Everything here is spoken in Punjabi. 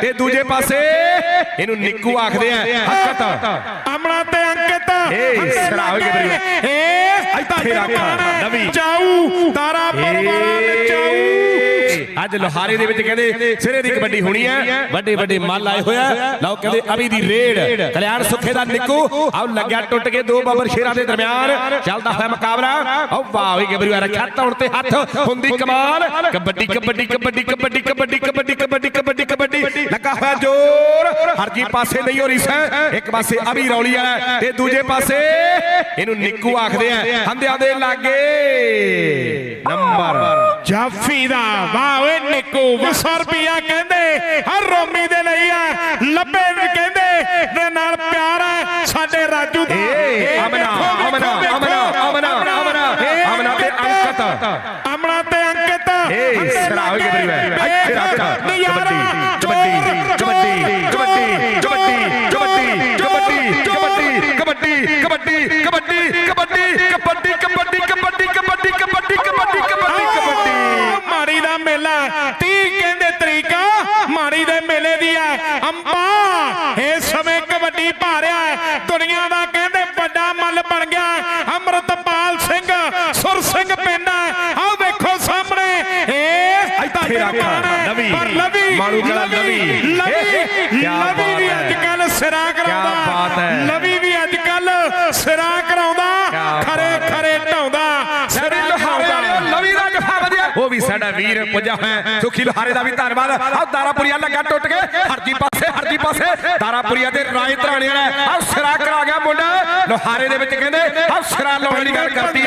ਤੇ ਦੂਜੇ ਪਾਸੇ ਇਹਨੂੰ ਨਿੱਕੂ ਆਖਦੇ ਆ ਹਕਤ ਅਮਲਾ ਤੇ ਅੰਕਿਤ। ਹੰਦੇ ਲੱਗੇ। ਏ ਇੱਥੇ ਰੱਖ, ਨਵੀਂ। ਚਾਊ ਤਾਰਾ ਪਰਵਾਲਾ ਨਚਾਊ ਅੱਜ ਲੋਹਾਰੇ ਦੇ ਵਿੱਚ ਕਹਿੰਦੇ ਸਿਰੇ ਦੀ ਕਬੱਡੀ ਹੋਣੀ ਹੈ। ਵੱਡੇ ਵੱਡੇ ਮੱਲ ਆਏ ਹੋਇਆ ਲਓ ਕਹਿੰਦੇ ਅਭੀ ਦੀ ਰੇਡ। ਕਲਿਆਣ ਸੁੱਖੇ ਦਾ ਨਿੱਕੂ। ਆਉ ਲੱਗਿਆ ਟੁੱਟ ਕੇ ਦੋ ਬੱਬਰ ਸ਼ੇਰਾਂ ਦੇ ਦਰਮਿਆਨ। ਚੱਲਦਾ ਹੋਇਆ ਮੁਕਾਬਲਾ। ਆਉ ਵਾਹ ਵੀ ਗਬਰੂ ਰੱਖਿਆ ਧੌਣ ਤੇ ਹੱਥ। ਹੁੰਦੀ ਕਮਾਲ। ਕਬੱਡੀ ਕਬੱਡੀ ਕਬੱਡੀ ਕਬੱਡੀ ਕਬੱਡੀ ਕਬੱਡੀ ਕਬੱਡੀ ਕਬੱਡੀ ਕਬੱਡੀ। ਲੱਗਾ ਹੋਇਆ ਜ਼ੋਰ। ਹਰਜੀ ਪਾਸੇ ਨਹੀਂ ਹੋ ਰਹੀ ਸੈ। ਇੱਕ ਪਾਸੇ ਅਭੀ ਰੌਲੀ ਵਾਲਾ ਤੇ ਦੂਜੇ ਪਾਸੇ ਇਹਨੂੰ ਨਿੱਕੂ ਆਖਦੇ ਆ। ਹੰਦਿਆਂ ਦੇ ਲਾਗੇ। ਨੰਬਰ। ਜਾਫੀ ਦਾ ਵਾਹ ਓਏ ਨਿੱਕੂ 200 ਰੁਪਿਆ ਕਹਿੰਦੇ ਹਰ ਰੋਮੀ ਦੇ ਲਈ ਆ ਲੱਭੇ ਵੀ ਕਹਿੰਦੇ ਦੇ ਨਾਲ ਪਿਆਰ ਹੈ ਸਾਡੇ ਰਾਜੂ ਦਾ ਅਮਨਾ, ਅਮਨਾ, ਅਮਨਾ, ਅਮਨਾ, ਅਮਨਾ, ਅਮਨਾ ਤੇ ਅੰਕਿਤ। ਅਮਨਾ ਤੇ ਅੰਕਿਤ ਏ, ਹੰਦੇ ਸਿਰਾ ਹੋ ਗਿਆ ਲੱਗੇ। ਵੀਰੇ। ਇੱਥੇ ਰੱਖ। ਕਬੱਡੀ, ਕਬੱਡੀ, ਕਬੱਡੀ, ਕਬੱਡੀ, ਕਬੱਡੀ, ਕਬੱਡੀ, ਕਬੱਡੀ, ਕਬੱਡੀ, ਕਬੱਡੀ, ਕਬੱਡੀ। ਆਹ, ਮਾੜੀ ਦਾ ਮੇਲਾ 30 ਕਹਿੰਦੇ ਤਰੀਕਾ ਮਾੜੀ ਦੇ ਮੇਲੇ ਦੀ ਹੈ ਅੰਬਾ ਇਸ ਪਾ ਰਿਹਾ ਹੈ। ਦੁਨੀਆ ਦਾ ਕਹਿੰਦੇ ਵੱਡਾ ਮੱਲ ਬਣ ਗਿਆ ਅਮਰਤਪਾਲ ਸਿੰਘ ਸੁਰ ਸਿੰਘ ਪਿੰਡ ਆਹ ਵੇਖੋ ਸਾਹਮਣੇ। ਏ ਇੱਥੇ ਰੱਖ, ਲਵੀ, ਪਰ ਲਵੀ। ਮਾਰੂ ਕਲਾ ਲਵੀ। ਲਵੀ। ਕਿਆ ਲਵੀ ਬਾਤ ਵੀ ਹੈ। ਅੱਜ ਕੱਲ ਸਿਰਾ ਕਰਾਉਂਦਾ। ਲਵੀ ਵੀ ਅੱਜ ਕੱਲ ਸਿਰਾ ਕਰਾਉਂਦਾ। ਖਰੇ ਖਰੇ ਢਾਉਂਦਾ। ਸਿਰਾ ਲੋਹਾਰੇ ਵਾਲਿਓ ਕਰਾਉਂਦਾ। ਲਵੀ ਦਾ ਜਫਾ ਵਧਿਆ। ਉਹ ਵੀ ਸਾਡਾ ਵੀਰ ਪੁੱਜਾ ਹੋਇਆ। ਸੁਖੀ ਲੋਹਾਰੇ ਦਾ ਵੀ ਧੰਨਵਾਦ। ਆਹ ਦਾਰਾਪੁਰੀਆ ਲੱਗਾ ਟੁੱਟ ਕੇ। ਹਰਜੀ ਪਾਸੇ, ਹਰਦੀ ਪਾਸੇ। ਦਾਰਾਪੁਰੀਆ ਦੇ ਰਾਏ ਧਰਾਣੇ ਵਾਲਾ ਆਹ ਸਿਰਾ ਕਰਾ ਗਿਆ ਮੁੰਡਾ। ਲੋਹਾਰੇ ਦੇ ਵਿੱਚ ਕਹਿੰਦੇ ਆਹ ਸਿਰਾ ਲਾਉਣ ਦੀ ਗੱਲ ਕਰਦੀ